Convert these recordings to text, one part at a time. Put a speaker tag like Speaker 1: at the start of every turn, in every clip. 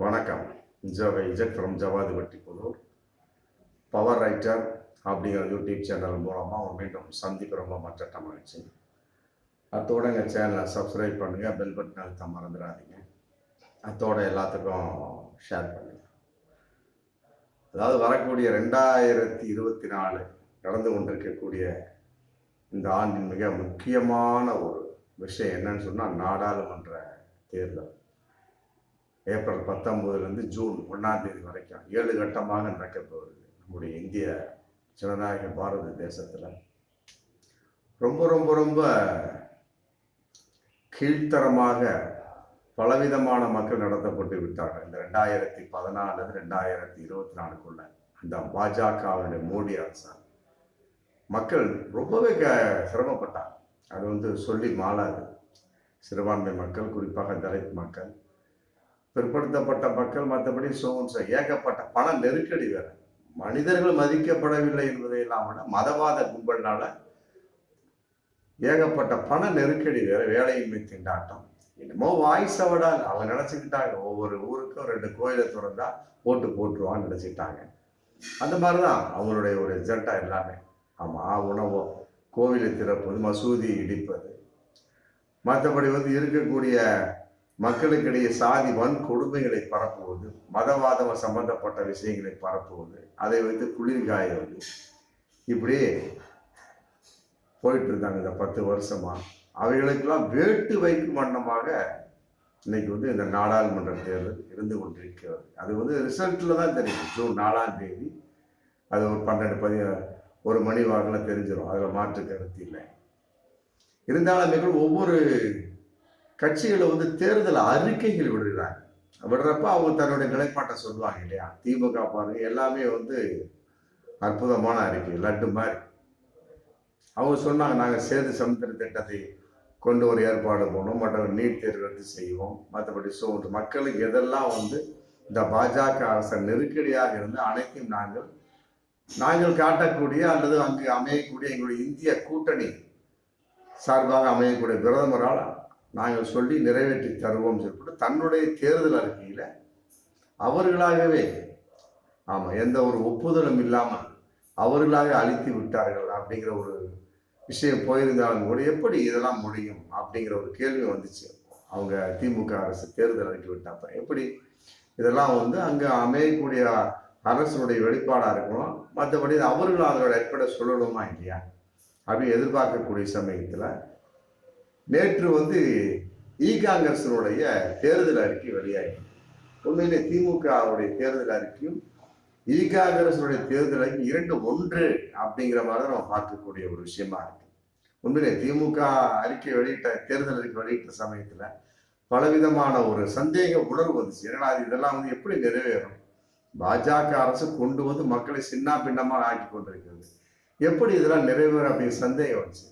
Speaker 1: வணக்கம். ஜவை Z from Javadhi Vatti Pudhur power writer அப்படிங்கிற யூடியூப் சேனல் மூலமாக மீண்டும் சந்திப்பு ரொம்ப மற்ற மகிழ்ச்சி. அத்தோட எங்கள் சேனலை சப்ஸ்கிரைப் பண்ணுங்கள் பெல் பட்டன் அழுத்த மறந்துடாதீங்க. அத்தோட எல்லாத்துக்கும் ஷேர் பண்ணுங்கள் அதாவது வரக்கூடிய ரெண்டாயிரத்தி இருபத்தி நாலு நடந்து கொண்டிருக்கக்கூடிய இந்த ஆண்டின் மிக முக்கியமான ஒரு விஷயம் என்னன்னு சொன்னால் நாடாளுமன்ற தேர்தல். ஏப்ரல் பத்தொம்போதுலேருந்து ஜூன் ஒன்றாம் தேதி வரைக்கும் ஏழு கட்டமாக நடக்கப்போகிறது நம்முடைய இந்திய ஜனநாயக பாரத தேசத்தில். ரொம்ப ரொம்ப ரொம்ப கீழ்த்தரமாக பலவிதமான மக்கள் நடத்தப்பட்டு விட்டார்கள். இந்த ரெண்டாயிரத்தி பதினாலு ரெண்டாயிரத்தி இருபத்தி நாலுக்குள்ள அந்த பாஜகவுடைய மோடி அரசாங்கம் மக்கள் ரொம்பவே க சிரமப்பட்டாங்க. அது வந்து சொல்லி மாளாது சிறுபான்மை மக்கள் குறிப்பாக தலித் மக்கள் பிற்படுத்தப்பட்ட மக்கள் மற்றபடி சோன்ச ஏகப்பட்ட பண நெருக்கடி வேற. மனிதர்கள் மதிக்கப்படவில்லை என்பதையெல்லாம் விட மதவாத கும்பல்னால ஏகப்பட்ட பண நெருக்கடி வேற வேலையின்மை திண்டாட்டம். என்னமோ வாய்ஸை விட அவங்க நினச்சிக்கிட்டாங்க. ஒவ்வொரு ஊருக்கும் ரெண்டு கோயிலை திறந்தா ஓட்டு போட்டுருவான்னு நினச்சிக்கிட்டாங்க. அந்த மாதிரி தான் அவங்களுடைய ஒரு எஜெண்டா எல்லாமே. ஆமாம் உணவோ கோவிலை திறப்பது மசூதி இடிப்பது. மற்றபடி வந்து இருக்கக்கூடிய மக்களுக்கிடையே சாதி வன் கொடுமைகளை பரப்புவது மதவாதம் சம்பந்தப்பட்ட விஷயங்களை பரப்புவது அதை வைத்து குளிர்காயுவது இப்படி போயிட்டு இருந்தாங்க இந்த பத்து வருஷமா. அவைகளுக்கெல்லாம் வேட்டு வைக்கும் வண்ணமாக இன்னைக்கு வந்து இந்த நாடாளுமன்ற தேர்தல் இருந்து கொண்டிருக்கிறது. அது வந்து ரிசல்ட்டில் தான் தெரியும் ஜூன் நாலாம் தேதி. அது ஒரு பன்னெண்டு பதி ஒரு மணி வாக்கில் தெரிஞ்சிடும் அதில் மாற்று கருத்து இல்லை. இருந்தாலும் மிகவும் ஒவ்வொரு கட்சிகளை வந்து தேர்தல் அறிக்கைகள் விடுகிறாங்க. விடுறப்ப அவங்க தன்னுடைய நிலைப்பாட்டை சொல்லுவாங்க இல்லையா? திமுக பாருங்க எல்லாமே வந்து அற்புதமான அறிக்கை லட்டு மாதிரி. அவங்க சொன்னாங்க நாங்கள் சேது சமுத்திர திட்டத்தை கொண்டு ஒரு ஏற்பாடு பண்ணோம் மற்ற நீட் தேர்வு ரத்து செய்வோம் மற்றபடி ஸோ மக்களுக்கு எதெல்லாம் வந்து இந்த பாஜக அரசு நெருக்கடியாக இருந்து அனைத்தையும் நாங்கள் நாங்கள் காட்டக்கூடிய அல்லது அங்கு அமையக்கூடிய எங்களுடைய இந்திய கூட்டணி சார்பாக அமையக்கூடிய பிரதமரால் நாங்கள் சொல்லி நிறைவேற்றி தருவோம் சொல்லிட்டு தன்னுடைய தேர்தல் அறிக்கையில் அவர்களாகவே ஆமாம் எந்த ஒரு ஒப்புதலும் இல்லாமல் அவர்களாக அழித்து விட்டார்கள் அப்படிங்கிற ஒரு விஷயம் போயிருந்தாலும் கூட எப்படி இதெல்லாம் முடியும் அப்படிங்கிற ஒரு கேள்வி வந்துச்சு. அவங்க திமுக அரசு தேர்தல் அறிக்கை விட்டாப்ப எப்படி இதெல்லாம் வந்து அங்கே அமையக்கூடிய அரசனுடைய வெளிப்பாடாக இருக்கணும் மற்றபடி அவர்களும் அதனோட அடிப்படை சொல்லணுமா இல்லையா? அப்படின்னு எதிர்பார்க்கக்கூடிய சமயத்தில் நேற்று வந்து இ காங்கிரசனுடைய தேர்தல் அறிக்கை வெளியாகி உண்மையிலே திமுகவுடைய தேர்தல் அறிக்கையும் இ காங்கிரசனுடைய தேர்தல் அறிக்கை இரண்டு ஒன்று அப்படிங்கிற மாதிரி தான் நம்ம பார்க்கக்கூடிய ஒரு விஷயமா இருக்கு. உண்மையிலே திமுக அறிக்கை வெளியிட்ட தேர்தல் அறிக்கை வெளியிட்ட சமயத்துல பலவிதமான ஒரு சந்தேக உணர்வு வந்துச்சு. ஏன்னா அது இதெல்லாம் வந்து எப்படி நிறைவேறும்? பாஜக அரசு கொண்டு வந்து மக்களை சின்ன பின்னமாக ஆக்கி கொண்டிருக்கிறது. எப்படி இதெல்லாம் நிறைவேறும் அப்படிங்கிற சந்தேகம் வந்துச்சு.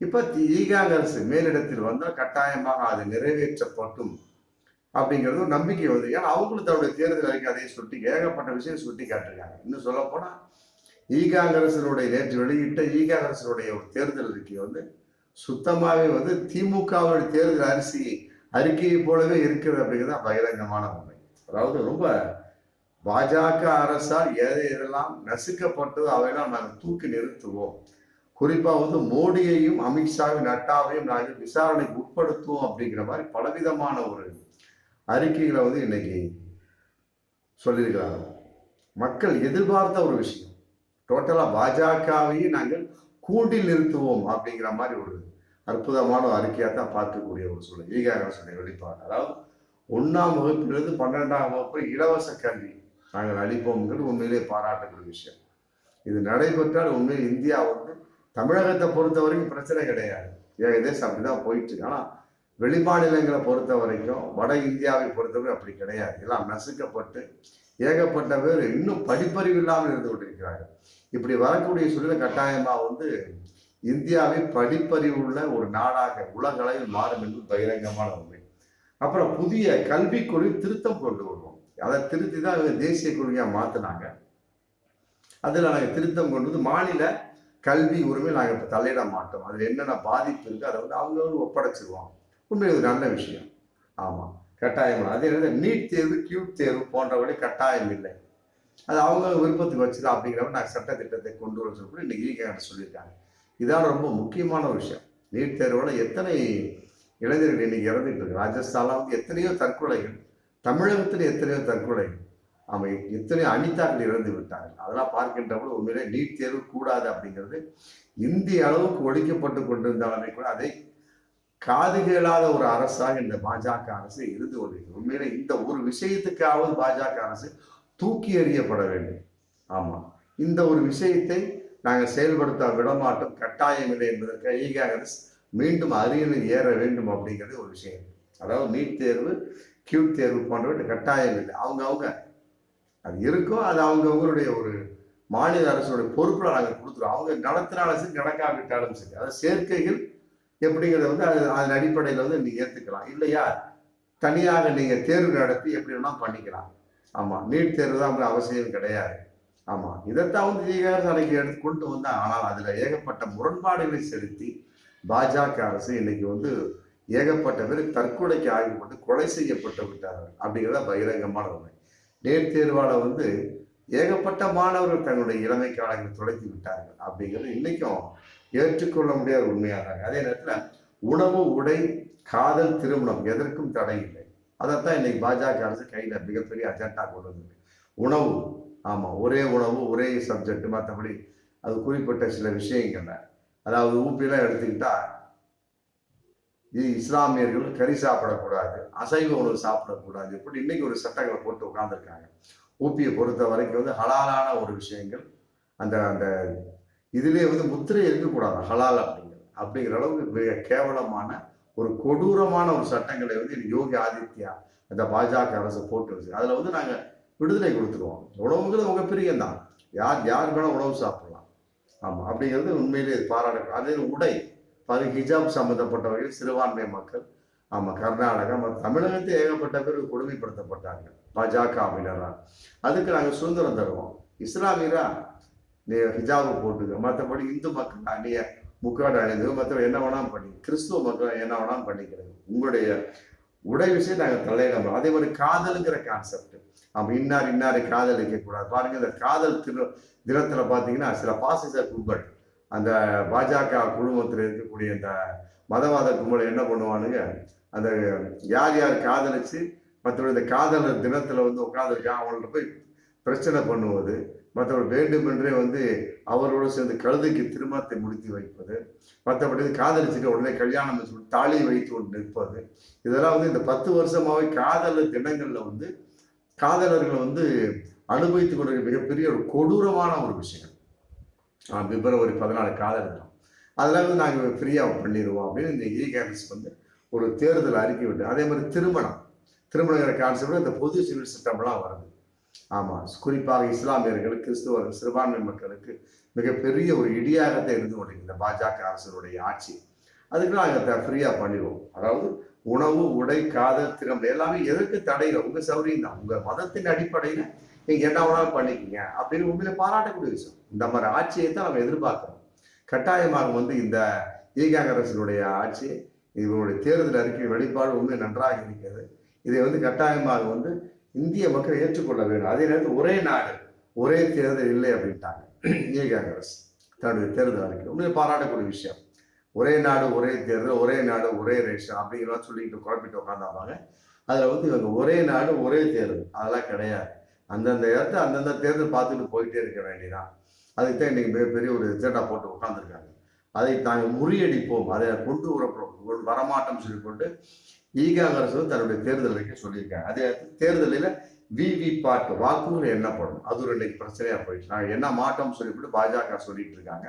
Speaker 1: இப்ப ஈகாங்க அரசு மேலிடத்தில் வந்தால் கட்டாயமாக அது நிறைவேற்றப்பட்டும் அப்படிங்கிறது ஒரு நம்பிக்கை வந்து ஏன்னா அவங்களும் தன்னுடைய தேர்தல் அறிக்கை அதையும் சுட்டி ஏகப்பட்ட விஷயம் சுட்டி காட்டிருக்காங்க இன்னும் சொல்ல போனா ஈகாங்கரசனுடைய நேற்று வெளியிட்ட ஈகாங்கரசனுடைய ஒரு தேர்தல் அறிக்கை வந்து சுத்தமாகவே வந்து திமுகவுடைய தேர்தல் அரிசி அறிக்கையை போலவே இருக்கிறது அப்படிங்கிறது பகிரங்கமான உண்மை. அதாவது ரொம்ப பாஜக அரசால் எதை எதெல்லாம் நசுக்கப்பட்டதோ அவையெல்லாம் நாங்கள் தூக்கி நிறுத்துவோம். குறிப்பாக வந்து மோடியையும் அமித்ஷாவின் நட்டாவையும் நாங்கள் விசாரணைக்கு உட்படுத்துவோம் அப்படிங்கிற மாதிரி பலவிதமான ஒரு அறிக்கைகளை வந்து இன்னைக்கு சொல்லியிருக்கிறாங்க. மக்கள் எதிர்பார்த்த ஒரு விஷயம். டோட்டலாக பாஜகவையும் நாங்கள் கூண்டில் நிறுத்துவோம் அப்படிங்கிற மாதிரி ஒரு அற்புதமான அறிக்கையாக தான் பார்க்கக்கூடிய ஒரு சூழல். ஈகாரசுடைய வெளிப்பாடு. அதாவது ஒன்றாம் வகுப்பிலிருந்து பன்னெண்டாம் வகுப்பு இலவச கல்வி நாங்கள் அளிப்போம்ங்கிறது உண்மையிலே பாராட்டக்கூடிய விஷயம். இது நடைபெற்றால் உண்மையில் இந்தியா வந்து தமிழகத்தை பொறுத்த வரைக்கும் பிரச்சனை கிடையாது. ஏகதேசம் அப்படிதான் போயிட்டு இருக்கு. ஆனால் வெளிமாநிலங்களை பொறுத்த வரைக்கும் வட இந்தியாவை பொறுத்தவரை அப்படி கிடையாது. எல்லாம் நசுக்கப்பட்டு ஏகப்பட்ட பேர் இன்னும் படிப்பறிவு இல்லாமல் இருந்து கொண்டிருக்கிறார்கள். இப்படி வரக்கூடிய சூழ்நிலை கட்டாயமாக வந்து இந்தியாவை படிப்பறிவு உள்ள ஒரு நாடாக உலகளவில் மாறும் என்று பகிரங்கமான உண்மை. அப்புறம் புதிய கல்விக் கொள்கை திருத்தம் கொண்டு வருவோம். அதை திருத்தி தான் தேசிய கொள்கையாக மாற்றினாங்க அதில் நாங்கள் திருத்தம் கொண்டு வந்து மாநில கல்வி உரிமை நாங்கள் இப்போ தலையிட மாட்டோம். அதில் என்னென்ன பாதிப்பு இருக்குது அதை வந்து அவங்களோடு ஒப்படைச்சிருவாங்க. உண்மையில் இது நல்ல விஷயம். ஆமாம் கட்டாயம். அதே நேரத்தில் நீட் தேர்வு கியூட் தேர்வு போன்றவரை கட்டாயம் இல்லை. அது அவங்க விருப்பத்துக்கு வச்சுதான் அப்படிங்கிறப்ப நான் சட்ட திட்டத்தை கொண்டு வர சொல்லி இன்னைக்கு ஈகாங்க சொல்லியிருக்காங்க. இதான் ரொம்ப முக்கியமான ஒரு விஷயம். நீட் தேர்வோட எத்தனை இளைஞர்கள் இன்னைக்கு இறந்துட்டு இருக்கு ராஜஸ்தானில் வந்து எத்தனையோ தற்கொலைகள் தமிழகத்தில் எத்தனையோ தற்கொலைகள். ஆமாம் எத்தனையோ அனிதாக்கள் இறந்து விட்டார்கள். அதெல்லாம் பார்க்கின்றபோது உண்மையிலே நீட் தேர்வு கூடாது அப்படிங்கிறது இந்திய அளவுக்கு ஒழிக்கப்பட்டு கொண்டிருந்தாலுமே கூட அதை காது கேளாத ஒரு அரசாக இந்த பாஜக அரசு இருந்து கொண்டிருக்கிறது உண்மையிலே இந்த ஒரு விஷயத்துக்காவது பாஜக அரசு தூக்கி எறியப்பட வேண்டும். ஆமாம் இந்த ஒரு விஷயத்தை நாங்கள் செயல்படுத்த விடமாட்டோம். கட்டாயம் இல்லை என்பதற்கு ஈகாகரஸ் மீண்டும் அரியணை ஏற வேண்டும் அப்படிங்கிறது ஒரு விஷயம். அதாவது நீட் தேர்வு கியூட் தேர்வு போன்றவற்றை கட்டாயம் இல்லை. அவங்க அவங்க அது இருக்கும் அது அவங்கவுங்களுடைய ஒரு மாநில அரசுடைய பொறுப்பில் நாங்கள் கொடுத்துருவோம். அவங்க நடத்தினாலும் சரி நடக்காவிட்டாலும் சரி. அதாவது சேர்க்கைகள் எப்படிங்கிறத வந்து அது அதன் அடிப்படையில் வந்து நீங்கள் ஏற்றுக்கலாம் இல்லையா? தனியாக நீங்கள் தேர்வு நடத்தி எப்படி வேணா பண்ணிக்கலாம். ஆமாம் நீட் தேர்வு தான் அவசியம் கிடையாது. ஆமாம் இதைத்தான் வந்து ஈகாரசு அன்னைக்கு எடுத்து கொண்டு வந்தால் ஆனால் அதில் ஏகப்பட்ட முரண்பாடுகளை செலுத்தி பாஜக அரசு இன்னைக்கு வந்து ஏகப்பட்ட பேர் தற்கொலைக்கு ஆகிப்பட்டு கொலை செய்யப்பட்டு விட்டார்கள். அப்படிங்கிறத பகிரங்கமான உண்மை நேர் தேர்வால வந்து ஏகப்பட்ட மாணவர்கள் தங்களுடைய இளமை காலங்களை தொலைத்து விட்டார்கள். அப்படிங்கிறது இன்னைக்கும் ஏற்றுக்கொள்ள முடியாத உண்மையாகிறாங்க அதே நேரத்தில் உணவு உடை காதல் திருமணம் எதற்கும் தடை இல்லை. அதைத்தான் இன்னைக்கு பாஜக அரசு கையில் மிகப்பெரிய அஜெண்டா கொண்டு வந்திருக்கு. உணவு. ஆமாம் ஒரே உணவு ஒரே சப்ஜெக்ட் மற்றபடி அது குறிப்பிட்ட சில விஷயங்கள்ல. அதாவது ஊப்பிலாம் எடுத்துக்கிட்டால் இது இஸ்லாமியர்கள் கறி சாப்பிடக்கூடாது அசைவ உணவு சாப்பிடக்கூடாது இப்படி இன்னைக்கு ஒரு சட்டங்களை போட்டு உட்காந்துருக்காங்க ஊப்பியை பொறுத்த வரைக்கும் வந்து ஹலாலான ஒரு விஷயங்கள் அந்த அந்த இதுலேயே வந்து முத்திரை இருக்கக்கூடாது ஹலால் அப்படிங்கிறது. அப்படிங்கிற அளவுக்கு மிக கேவலமான ஒரு கொடூரமான ஒரு சட்டங்களை வந்து யோகி ஆதித்யா அந்த பாஜக அரசு போட்டு வச்சு அதில் வந்து நாங்கள் விடுதலை கொடுத்துருவோம். உணவுங்கிறது உங்கள் பிரியம்தான். யார் யார் வேணால் உணவு சாப்பிடலாம். ஆமாம் அப்படிங்கிறது உண்மையிலே பாராட்டு அதே உடை அது ஹிஜாப் சம்மந்தப்பட்டவர்கள் சிறுபான்மை மக்கள் ஆமாம் கர்நாடகா மற்றும் தமிழகத்தில் ஏகப்பட்ட பேர் கொடுமைப்படுத்தப்பட்டாங்க பாஜகவினரா அதுக்கு நாங்கள் சுதந்திரம் தருவோம். இஸ்லாமியரா? நீ ஹிஜாபு போட்டுக்க. மற்றபடி இந்து மக்கள் நீ முக்காடு அணிந்து மற்ற என்ன வேணாலும் பண்ணி கிறிஸ்துவ மக்கள் என்ன வேணாலும் பண்ணிக்கிறது. உங்களுடைய உடை விஷயம் நாங்கள் தலையிட அதே மாதிரி காதலுங்கிற கான்செப்ட் அப்போ இன்னார் இன்னார் காதல் கூடாது. பாருங்க இந்த காதல் திரு தினத்தில் பார்த்தீங்கன்னா சில பாசிச கும்பல் அந்த பாஜக குழுமத்தில் இருக்கக்கூடிய அந்த மதவாத கும்பல் என்ன பண்ணுவானுங்க? அந்த யார் யார் காதலிச்சு மற்றவங்க இந்த காதலர் தினத்தில் வந்து உட்காந்துருக்கான் அவங்கள்ட்ட போய் பிரச்சனை பண்ணுவது மற்றவர்கள் வேண்டுமென்றே வந்து அவரோடு சேர்ந்து கழுதைக்கு திருமணத்தை முடித்து வைப்பது மற்றபடி காதலிச்சுட்டு உடனே கல்யாணம் சொல்லி தாலி வைத்து கொண்டு நிற்பது. இதெல்லாம் வந்து இந்த பத்து வருஷமாகவே காதலர் தினங்களில் வந்து காதலர்களை வந்து அனுபவித்துக் கொண்டிருக்க மிகப்பெரிய ஒரு கொடூரமான ஒரு விஷயம் பிப்ரவரி பதினாலு காதல் தினம் அதெல்லாம் வந்து நாங்கள் ஃப்ரீயாக பண்ணிடுவோம் அப்படின்னு இந்த இ வந்து ஒரு தேர்தல் அறிக்கை விட்டு அதே மாதிரி திருமணம். திருமணங்கிற கான்செப்டில் இந்த பொது சிவில் சட்டம்லாம் வருது. ஆமாம் குறிப்பாக இஸ்லாமியர்கள் கிறிஸ்துவர்கள் சிறுபான்மை மக்களுக்கு மிகப்பெரிய ஒரு இடியாகத்தை இருந்து கொண்டிருக்கு இந்த பாஜக அரசனுடைய ஆட்சி. அதுக்கு நாங்கள் ஃப்ரீயாக பண்ணிடுவோம் அதாவது உணவு உடை காதல் திறமை எல்லாமே எதற்கு தடையில்? உங்கள் சௌரியம் தான். உங்கள் மதத்தின் அடிப்படையில் நீங்க என்ன வேணாலும் பண்ணிக்கிங்க அப்படின்னு உண்மையில பாராட்டக்கூடிய விஷயம். இந்த மாதிரி ஆட்சியை தான் நம்ம எதிர்பார்க்குறோம். கட்டாயமாக வந்து இந்த ஈகாங் அரசினுடைய ஆட்சி இவருடைய தேர்தல் அறிக்கை வெளிப்பாடு உண்மை நன்றாக இருக்கிறது. இதை வந்து கட்டாயமாக வந்து இந்திய மக்கள் ஏற்றுக்கொள்ள வேண்டும். அதே நேரத்தில் ஒரே நாடு ஒரே தேர்தல் இல்லை அப்படின்ட்டாங்க ஈகாங் அரசு தன்னுடைய தேர்தல் அறிக்கை. உண்மையை பாராட்டக்கூடிய விஷயம். ஒரே நாடு ஒரே தேர்தல் ஒரே நாடு ஒரே ரேஷன் அப்படிங்கிறத சொல்லிட்டு குழப்பிட்டு உட்காந்தாங்க அதில் வந்து இவங்க ஒரே நாடு ஒரே தேர்தல். அதெல்லாம் கிடையாது. அந்தந்த இடத்த அந்தந்த தேர்தல் பார்த்துட்டு போயிட்டே இருக்க வேண்டியதான் அதுக்கு தான் இன்றைக்கி மிகப்பெரிய ஒரு எஜெண்டா போட்டு உட்காந்துருக்காங்க அதை நாங்கள் முறியடிப்போம். அதை கொண்டு வர வரமாட்டோம் சொல்லி கொண்டு காங்கிரஸ் வந்து தன்னுடைய தேர்தல் அறிக்கை சொல்லியிருக்காங்க. அதே தேர்தலில் விவி பாட்டு வாக்குகள் எண்ணப்படும். அது ஒரு இன்னைக்கு பிரச்சனையாக போயிடுச்சு. நாங்கள் என்ன மாட்டோம்னு சொல்லிவிட்டு பாஜக சொல்லிட்டு இருக்காங்க.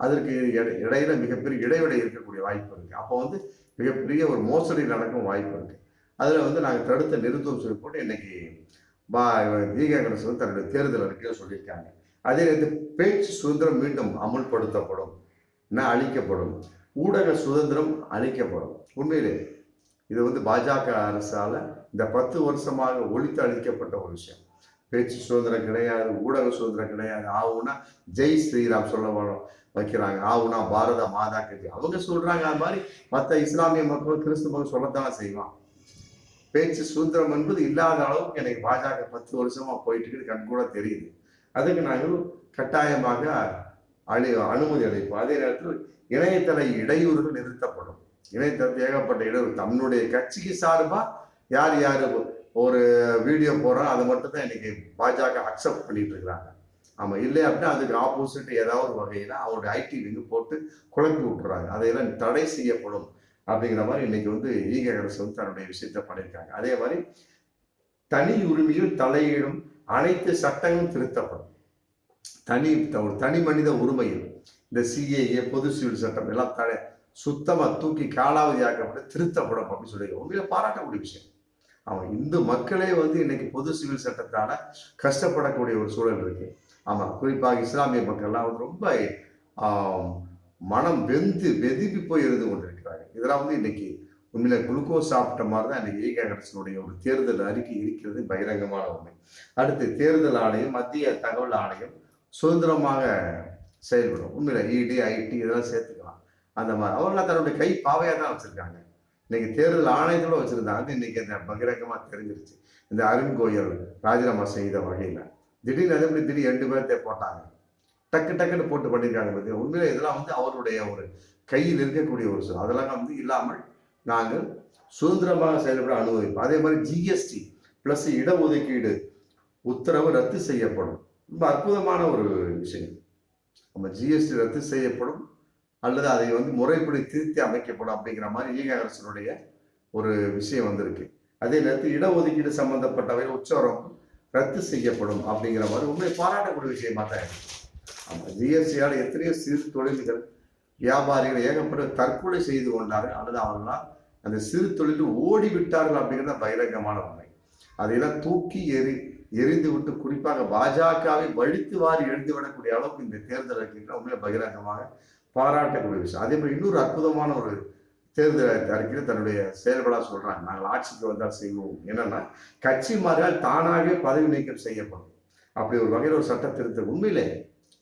Speaker 1: அதற்கு இடையில மிகப்பெரிய இடைவெளி இருக்கக்கூடிய வாய்ப்பு இருக்குது அப்போ வந்து மிகப்பெரிய ஒரு மோசடி நடக்கும் வாய்ப்பு இருக்குது அதில் வந்து நாங்கள் தடுத்த நிறுத்தம் சொல்லி போட்டு இன்னைக்கு பா காங்கிரஸ் வந்து தன்னுடைய தேர்தல் அறிக்கையில் சொல்லியிருக்காங்க. அதே நேரத்தில் பேச்சு சுதந்திரம் மீண்டும் அமுல்படுத்தப்படும் அழிக்கப்படும் ஊடக சுதந்திரம் அழிக்கப்படும். உண்மையிலே இது வந்து பாஜக அரசால் இந்த பத்து வருஷமாக ஒழித்து அழிக்கப்பட்ட ஒரு விஷயம். பேச்சு சுதந்திரம் கிடையாது ஊடக சுதந்திரம் கிடையாது. ஆகுனா ஜெய் ஸ்ரீராம் சொல்ல வரும் வைக்கிறாங்க. ஆகுனா பாரத மாதா கட்சி அவங்க சொல்கிறாங்க அது மாதிரி மற்ற இஸ்லாமிய மக்கள் கிறிஸ்துவ மக்கள் சொல்லத்தானே செய்வான். பேச்சு சுதந்திரம் என்பது இல்லாத அளவுக்கு எனக்கு பாஜக பத்து வருஷமா போயிட்டு இருக்கு கண் கூட தெரியுது. அதுக்கு நாங்கள் கட்டாயமாக அழி அனுமதி அளிப்போம் அதே நேரத்தில் இணையதள இடையூறுகள் நிறுத்தப்படும். இணையதளத்தில் ஏகப்பட்ட இடையூறு. தன்னுடைய கட்சிக்கு சார்பாக யார் யார் ஒரு வீடியோ போடுறோம் அதை மட்டும் தான் இன்னைக்கு பாஜக அக்செப்ட் பண்ணிட்டு இருக்கிறாங்க. ஆமாம் இல்லை அப்படின்னா அதுக்கு ஆப்போசிட் ஏதாவது ஒரு வகையில் அவருடைய ஐடி விங்கு போட்டு குழப்பி விட்டுறாங்க. அதையெல்லாம் தடை செய்யப்படும். அப்படிங்கிற மாதிரி இன்னைக்கு வந்து ஈக அரசு வந்து தன்னுடைய விஷயத்த பண்ணியிருக்காங்க. அதே மாதிரி தனி உரிமையும் தலையீடும் அனைத்து சட்டங்களும் திருத்தப்படும். தனி ஒரு தனி மனித உரிமையும் இந்த சிஏஏ பொது சிவில் சட்டம் எல்லாம் தடை சுத்தமாக தூக்கி காலாவதி ஆக்கப்பட்டு திருத்தப்படும் அப்படின்னு சொல்லி உண்மையில பாராட்டக்கூடிய விஷயம். அவன் இந்து மக்களே வந்து இன்னைக்கு பொது சிவில் சட்டத்தால கஷ்டப்படக்கூடிய ஒரு சூழல் இருக்கு. ஆமாம் குறிப்பாக இஸ்லாமிய மக்கள்லாம் வந்து ரொம்ப மனம் வெந்து வெதுப்பி போய் இருந்து கொண்டிருக்கிறாங்க இதெல்லாம் வந்து இன்னைக்கு உண்மையில குளுக்கோஸ் சாப்பிட்ட மாதிரி தான் இன்னைக்கு ஈகா ஒரு தேர்தல் அறிக்கை இருக்கிறது பகிரங்கமான உண்மை. அடுத்து தேர்தல் ஆணையம் மத்திய தகவல் ஆணையம் சுதந்திரமாக செயல்படும். உண்மையில இடி ஐடி இதெல்லாம் சேர்த்துக்கலாம். அந்த மாதிரி. அவர்களாம் தன்னுடைய கை பாவையாக தான் வச்சிருக்காங்க. இன்னைக்கு தேர்தல் ஆணையத்தோட வச்சிருந்தாங்க. இன்னைக்கு அந்த பகிரங்கமா தெரிஞ்சிருச்சு. இந்த அருண் கோயல் ராஜினாமா செய்த வகையில. திடீர்னு அதே மாதிரி திடீர் ரெண்டு பேர்த்தை போட்டாங்க. டக்கு டக்குன்னு போட்டு பண்ணியிருக்காங்க பார்த்தீங்க உண்மையில இதெல்லாம் வந்து அவருடைய ஒரு கையில் இருக்கக்கூடிய ஒரு சொல். அதெல்லாம் வந்து இல்லாமல் நாங்கள் சுதந்திரமாக செயல்பட அனுபவிப்போம் அதே மாதிரி ஜிஎஸ்டி பிளஸ் இடஒதுக்கீடு உத்தரவு ரத்து செய்யப்படும். ரொம்ப அற்புதமான ஒரு விஷயம். நம்ம ஜிஎஸ்டி ரத்து செய்யப்படும். அல்லது அதை வந்து முறைப்படி திருத்தி அமைக்கப்படும் அப்படிங்கிற மாதிரி ஈக அரசனுடைய ஒரு விஷயம் வந்திருக்கு. அதே நேரத்தில் இடஒதுக்கீடு சம்பந்தப்பட்டவை உச்சவரம் ரத்து செய்யப்படும் அப்படிங்கிற மாதிரி உண்மை பாராட்டக்கூடிய விஷயமா தான் இருக்கு. ஆமாம் ஜிஎஸ்டியால் எத்தனையோ சிறு தொழில்கள் வியாபாரிகள் ஏகப்பட்ட தற்கொலை செய்து கொண்டார்கள். அல்லது அவர்களால் அந்த சிறு தொழிலில் ஓடி விட்டார்கள் அப்படிங்கிறது தான் பகிரங்கமான உண்மை. அதையெல்லாம் தூக்கி எரி எரிந்து விட்டு குறிப்பாக பாஜகவை வழித்து வாரி எழுந்து விடக்கூடிய அளவுக்கு இந்த தேர்தல் அறிக்கைகள் உண்மையில பகிரங்கமாக பாராட்டக்கூடிய விஷயம். அதே மாதிரி இன்னொரு அற்புதமான ஒரு தேர்தல் அறிக்கையில் தன்னுடைய செயல்படாக சொல்றாங்க. நாங்கள் ஆட்சிக்கு வந்தால் செய்வோம். என்னன்னா கட்சி மாறினால் தானாகவே பதவி நீக்கம் செய்யப்படும். அப்படி ஒரு வகையில் ஒரு சட்ட திருத்தம் உண்மையிலே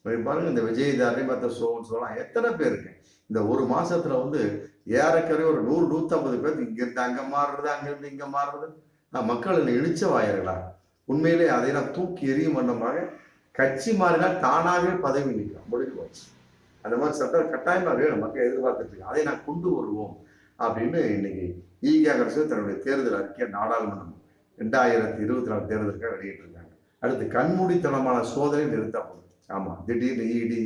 Speaker 1: பாருங்கள் பாருங்க இந்த விஜயதாரி மற்ற சோழன் சொல்லலாம் எத்தனை பேருக்கு இந்த ஒரு மாசத்துல வந்து ஏறக்குறைய ஒரு நூறு நூற்றம்பது பேர் இங்கிருந்து அங்க மாறுறது அங்கிருந்து இங்க மாறுறது. நான் மக்கள் என்ன இழிச்ச வாயர்களா? உண்மையிலே நான் தூக்கி எரியும் பண்ணமாக கட்சி மாறினால் தானாகவே பதவி நிற்கும் முடிஞ்சு போச்சு. அந்த மாதிரி சட்டம் கட்டாயமா வேணும் மக்கள் எதிர்பார்த்துட்டு அதை நான் கொண்டு வருவோம் அப்படின்னு இன்னைக்கு ஈகா அரசு தன்னுடைய தேர்தல் அறிக்கை நாடாளுமன்றம் ரெண்டாயிரத்தி இருபத்தி நாலு தேர்தலுக்காக வெளியிட்டிருக்காங்க. அடுத்து கண்மூடித்தனமான சோதனை நிறுத்தப்படும். ஆமா திடீர்னு இடி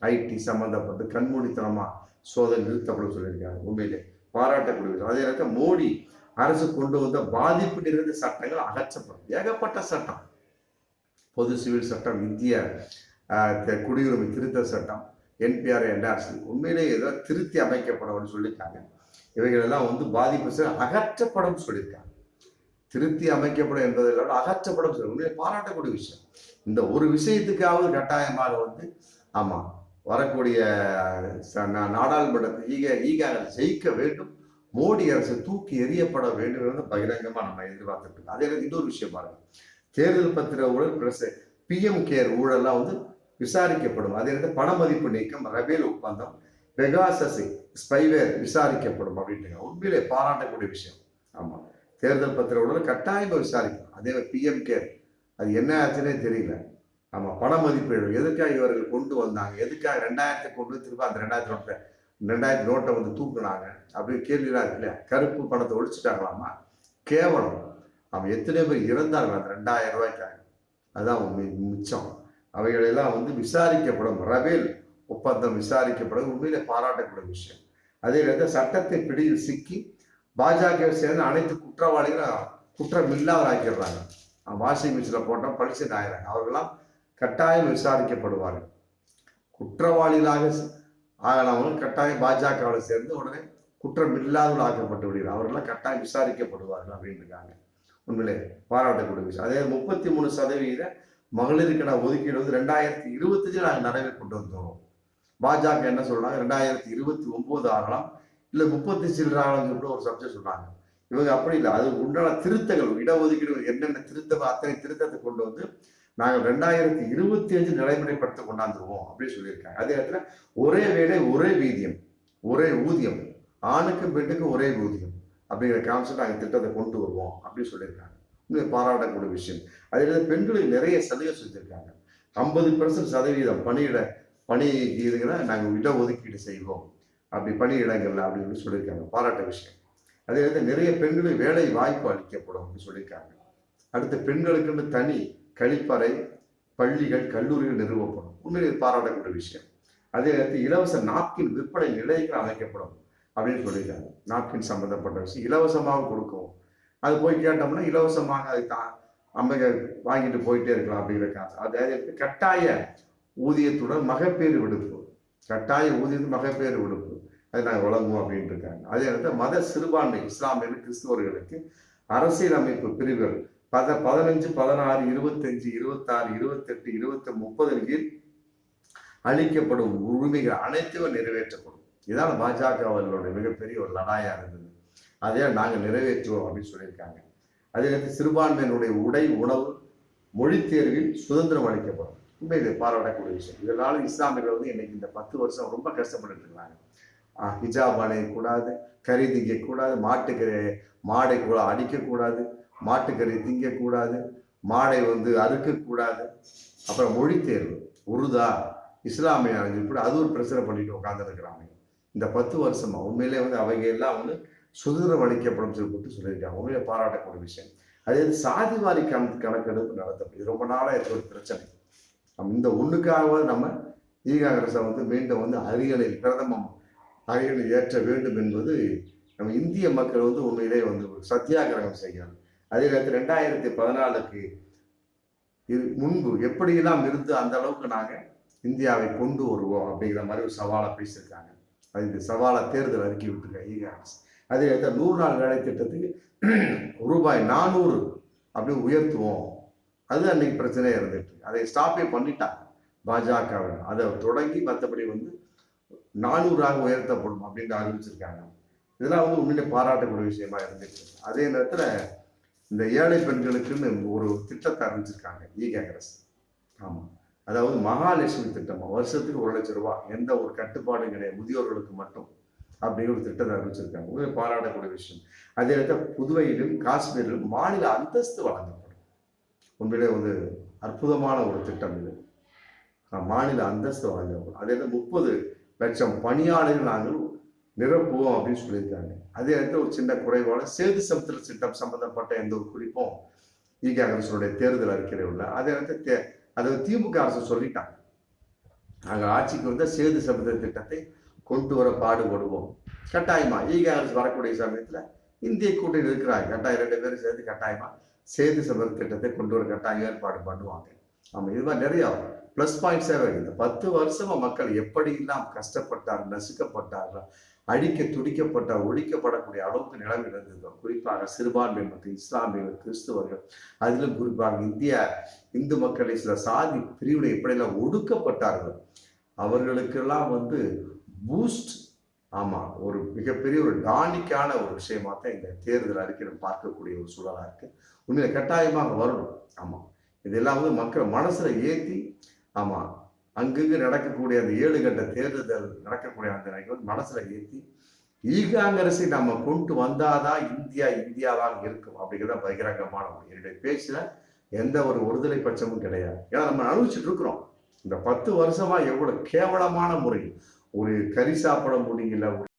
Speaker 1: ஐடி சம்பந்தப்பட்டு கண்மூடித்தனமா சோதனை நிறுத்தப்படும் சொல்லியிருக்காங்க. உண்மையிலே பாராட்டக்கூடிய விஷயம். அதே நேரத்தில் மோடி அரசு கொண்டு வந்த பாதிப்பு நிறைந்த சட்டங்கள் அகற்றப்படும். ஏகப்பட்ட சட்டம். பொது சிவில் சட்டம் இந்திய த- குடியுரிமை திருத்த சட்டம் என்பிஆர் என்ஆர்சி. உண்மையிலே ஏதோ திருத்தி அமைக்கப்படும் சொல்லியிருக்காங்க. இவைகள் எல்லாம் வந்து பாதிப்பு அகற்றப்படும் சொல்லியிருக்காங்க. திருத்தி அமைக்கப்படும் என்பதை விட அகற்றப்படும் சொல்லி உண்மையிலே பாராட்டக்கூடிய விஷயம். இந்த ஒரு விஷயத்துக்காவது கட்டாயமாக வந்து ஆமாம் வரக்கூடிய நாடாளுமன்றத்தை ஈக ஈக ஜெயிக்க வேண்டும். மோடி அரசு தூக்கி எறியப்பட வேண்டும் என்று பகிரங்கமாக நம்ம எதிர்பார்த்துட்டு அதே இன்னொரு விஷயம் பாருங்க. தேர்தல் பத்திர ஊழல் பிளஸ் பிஎம் கேர் ஊழல்லாம் வந்து விசாரிக்கப்படும். அதே நேரத்தில் பண மதிப்பு நீக்கம் ரபேல் ஒப்பந்தம் பெகாசஸ் ஸ்பைவேர் விசாரிக்கப்படும் அப்படின்ட்டு உண்மையிலே பாராட்டக்கூடிய விஷயம். ஆமாம் தேர்தல் பத்திர ஊழல் கட்டாயமாக விசாரிக்கும் அதே பிஎம் கேர் அது என்ன ஆச்சுன்னே தெரியல. ஆமாம் பண மதிப்பீடு எதுக்காக இவர்கள் கொண்டு வந்தாங்க? எதுக்காக ரெண்டாயிரத்தை கொண்டு திரும்ப அந்த ரெண்டாயிரத்தி நோட்டை ரெண்டாயிரத்தி நோட்டை வந்து தூக்குனாங்க? அப்படின்னு கேள்விலாம் இல்லையா கருப்பு பணத்தை ஒழிச்சிட்டாங்களாமா? கேவலம். அவன் எத்தனை பேர் இறந்தார்கள் அந்த ரெண்டாயிரம் ரூபாய்க்காக அதுதான் மிச்சம். அவைகளெல்லாம் வந்து விசாரிக்கப்படும். ரபேல் ஒப்பந்தம் விசாரிக்கப்படும் உண்மையில பாராட்டக்கூடிய விஷயம். அதே நேரத்தில் சட்டத்தை பிடியில் சிக்கி பாஜகவை சேர்ந்த அனைத்து குற்றவாளிகளும் குற்றம் இல்லாதவராக்கிடுறாங்க வாஷிங் மிஷினில் போட்டால் பளிச்சு ஆயிடுறாங்க. அவர்களெல்லாம் கட்டாயம் விசாரிக்கப்படுவார்கள். குற்றவாளிகளாக ஆகலாமல் கட்டாயம் பாஜகவில் சேர்ந்து உடனே குற்றம் இல்லாதவர்கள் ஆக்கப்பட்டு விடுகிறார் அவர்களெல்லாம் கட்டாயம் விசாரிக்கப்படுவார்கள் அப்படின்னு இருக்காங்க உண்மையிலே பாராட்டக்கூடிய விஷயம். அதே முப்பத்தி மூணு சதவீத மகளிருக்கான ஒதுக்கீடு வந்து ரெண்டாயிரத்தி இருபத்தஞ்சு நாங்கள் நிறைவே கொண்டு வந்தோம். பாஜக என்ன சொல்றாங்க? ரெண்டாயிரத்தி இருபத்தி ஒன்பது ஆகலாம். இல்லை முப்பத்தி சில்லற ஆகலாம் சொல்லிட்டு ஒரு சப்ஜெக்ட் சொல்றாங்க இவங்க அப்படி இல்லை. அது உண்டான திருத்தங்கள் இடஒதுக்கீடு என்னென்ன திருத்த அத்தனை திருத்தத்தை கொண்டு வந்து நாங்கள் ரெண்டாயிரத்தி இருபத்தி அஞ்சு நடைமுறைப்படுத்த கொண்டாந்துருவோம் அப்படின்னு சொல்லியிருக்காங்க. அதே நேரத்தில் ஒரே வேலை ஒரே வீதியம் ஒரே ஊதியம் ஆணுக்கும் பெண்ணுக்கும் ஒரே ஊதியம் அப்படிங்கிற கான்செப்ட் நாங்கள் திட்டத்தை கொண்டு வருவோம் அப்படின்னு சொல்லியிருக்காங்க. இன்னும் பாராட்டக்கூடிய விஷயம். அதில் பெண்களுக்கு நிறைய சலுகை செஞ்சுருக்காங்க. ஐம்பது பெர்சன்ட் சதவீதம் பணியிட பணி இதுகளை நாங்கள் இடஒதுக்கீடு செய்வோம். அப்படி பணி பணியிடங்கள்ல அப்படின்னு சொல்லியிருக்காங்க. பாராட்ட விஷயம். அதே நிறைய பெண்களுக்கு வேலை வாய்ப்பு அளிக்கப்படும் அப்படின்னு சொல்லியிருக்காங்க. அடுத்து பெண்களுக்குன்னு தனி கழிப்பறை பள்ளிகள் கல்லூரிகள் நிறுவப்படும். உண்மையிலே பாராட்டக்கூடிய விஷயம். அதே நேரத்தில் இலவச நாப்கின் விற்பனை நிலையங்கள் அமைக்கப்படும் அப்படின்னு சொல்லியிருக்காங்க. நாப்கின் சம்பந்தப்பட்ட விஷயம். இலவசமாக கொடுக்கும். அது போய் கேட்டோம்னா இலவசமாக அது தான் அம்மைங்க வாங்கிட்டு போயிட்டே இருக்கலாம் அப்படிங்கிற காசு. அதே கட்டாய ஊதியத்துடன் மகப்பேறு விடுப்பு. கட்டாய ஊதியத்து மகப்பேறு விடுப்பு. அதை நாங்கள் வழங்குவோம் அப்படின்ட்டு இருக்காங்க. அதே நேரத்தில் மத சிறுபான்மை இஸ்லாமியர்கள் கிறிஸ்துவர்களுக்கு அரசியலமைப்பு பிரிவுகள் பத பதினஞ்சு பதினாறு இருபத்தஞ்சு இருபத்தாறு இருபத்தெட்டு இருபத்தி முப்பது கீழ் அளிக்கப்படும் உரிமைகள் அனைத்தும் நிறைவேற்றப்படும். இதான் பாஜக அவர்களுடைய மிகப்பெரிய ஒரு லடாயா இருந்தது. அதே நாங்கள் நிறைவேற்றுவோம் அப்படின்னு சொல்லியிருக்காங்க. அதே நேரத்தில் சிறுபான்மையினுடைய உடை உணவு மொழி தேர்வில் சுதந்திரம் அளிக்கப்படும். உண்மை இதை பாராட்டக்கூடிய விஷயம். இதனால இஸ்லாமியர்கள் வந்து இன்னைக்கு இந்த பத்து வருஷம் ரொம்ப கஷ்டப்பட்டு இருக்காங்க ஹிஜாப் அணையக்கூடாது கறி திங்கக்கூடாது மாட்டுக்கறி மாடை கூட அடிக்கக்கூடாது மாட்டுக்கறி திங்கக்கூடாது மாடை வந்து அறுக்கக்கூடாது அப்புறம் மொழி தேர்வு உருதா இஸ்லாமிய இப்படி அது ஒரு பிரச்சனை பண்ணிட்டு உட்காந்துருக்கிறாங்க இந்த பத்து வருஷமா உண்மையிலே வந்து அவங்க எல்லாம் வந்து சுதந்திரம் அளிக்கப்படும் சொல்லிட்டு சொல்லியிருக்காங்க. உண்மையிலே பாராட்டக்கூடிய விஷயம். அதே சாதிவாரி கண் கணக்கெடுப்பு நடத்தப்படுது ரொம்ப நாளாக இருக்க ஒரு பிரச்சனை. நம்ம இந்த ஒண்ணுக்காகவாது நம்ம ஈ காங்கிரஸை வந்து மீண்டும் வந்து அரியணையில் பிரதமம் அரியணையில் ஏற்ற வேண்டும் என்பது நம்ம இந்திய மக்கள் வந்து உண்மையிலே வந்து சத்தியாகிரகம் செய்யணும் அதே நேரத்தில் ரெண்டாயிரத்தி பதினாலுக்கு இது முன்பு எப்படியெல்லாம் இருந்து அந்த அளவுக்கு நாங்கள் இந்தியாவை கொண்டு வருவோம் அப்படிங்கிற மாதிரி ஒரு சவாலை பேசியிருக்காங்க. அது இந்த சவாலை தேர்தல் அறிக்கை விட்டுருக்காங்க ஈ அதே நேரத்தில் நூறு நாள் வேலை திட்டத்துக்கு ரூபாய் நானூறு அப்படி உயர்த்துவோம். அது அன்னைக்கு பிரச்சனையாக இருந்துட்டு அதை ஸ்டாப்பே பண்ணிட்டாங்க. பாஜக அதை தொடங்கி மற்றபடி வந்து நானூறாக உயர்த்தப்படும் அப்படின்னு அறிவிச்சிருக்காங்க. இதெல்லாம் வந்து உண்மையிலே பாராட்டக்கூடிய விஷயமா இருந்துச்சு. அதே நேரத்தில் இந்த ஏழை பெண்களுக்குன்னு ஒரு திட்டத்தை அறிவிச்சிருக்காங்க இ காங்கிரஸ் ஆமாம் அதாவது மகாலட்சுமி திட்டம் வருஷத்துக்கு ஒரு லட்சம் ரூபாய் எந்த ஒரு கட்டுப்பாடும் கிடையாது முதியோர்களுக்கு மட்டும் அப்படிங்கிற ஒரு திட்டத்தை அறிவிச்சிருக்காங்க. உண்மையை பாராட்டக்கூடிய விஷயம். அதே நேரத்தில் புதுவையிலும் காஷ்மீரிலும் மாநில அந்தஸ்து வழங்கப்படும். உண்மையிலே வந்து அற்புதமான ஒரு திட்டம் இது. மாநில அந்தஸ்து வழங்கப்படும். அதே முப்பது லட்சம் பணியாளர்கள் நாங்கள் நிரப்புவோம் அப்படின்னு சொல்லியிருக்காங்க. அதே நேரத்தில் ஒரு சின்ன குறைவோட சேது சமுத்திர திட்டம் சம்பந்தப்பட்ட எந்த ஒரு குறிப்பும் இகே காங்கிரஸுடைய தேர்தல் அறிக்கையில் உள்ள அதே நேரத்தில் தே அதை திமுக அரசு சொல்லிட்டாங்க. நாங்கள் ஆட்சிக்கு வந்து சேது சமுத்திர திட்டத்தை கொண்டு வர பாடுபடுவோம். கட்டாயமா ஈகே அரசு வரக்கூடிய சமயத்தில் இந்திய கூட்டணி இருக்கிறாங்க. கட்டாயம் ரெண்டு பேரும் சேர்ந்து கட்டாயமா சேது சமுத்திர திட்டத்தை கொண்டு வர கட்டாயம் ஏற்பாடு பண்ணுவாங்க. ஆமாம் இது மாதிரி நிறைய ப்ளஸ் சேவை இந்த பத்து வருஷமா மக்கள் எப்படியெல்லாம் கஷ்டப்பட்டார் நசுக்கப்பட்டார்கள் அழிக்க துடிக்கப்பட்ட ஒழிக்கப்படக்கூடிய அளவுக்கு நிலம் இருந்தது குறிப்பாக சிறுபான்மை மக்கள் இஸ்லாமியர்கள் கிறிஸ்துவர்கள் அதிலும் குறிப்பாக இந்திய இந்து மக்களை சில சாதி பிரிவுடைய எப்படியெல்லாம் ஒடுக்கப்பட்டார்கள் அவர்களுக்கெல்லாம் வந்து பூஸ்ட் ஆமா ஒரு மிகப்பெரிய ஒரு டானிக்கான ஒரு விஷயமா தான் இந்த தேர்தல் அறிக்கை பார்க்கக்கூடிய ஒரு சூழலா இருக்கு. உண்மையில கட்டாயமாக வரணும் ஆமா இதெல்லாம் வந்து மக்கள் மனசுல ஏத்தி ஆமா. அங்கங்கு நடக்கக்கூடிய அந்த ஏழு கட்ட தேர்தல் நடக்கக்கூடிய அந்த நிலைகள் மனசுல ஏற்றி ஈகாங்கரசை நம்ம கொண்டு வந்தாதான் இந்தியா இந்தியாவாக இருக்கும் அப்படிங்கிறத பகிரங்கமான என்னுடைய பேச்சுல எந்த ஒரு ஒருதலை பட்சமும் கிடையாது. ஏன்னா நம்ம அனுபவிச்சுட்டு இருக்கிறோம். இந்த பத்து வருஷமா எவ்வளவு கேவலமான முறையில் ஒரு கறி சாப்பிட முடியல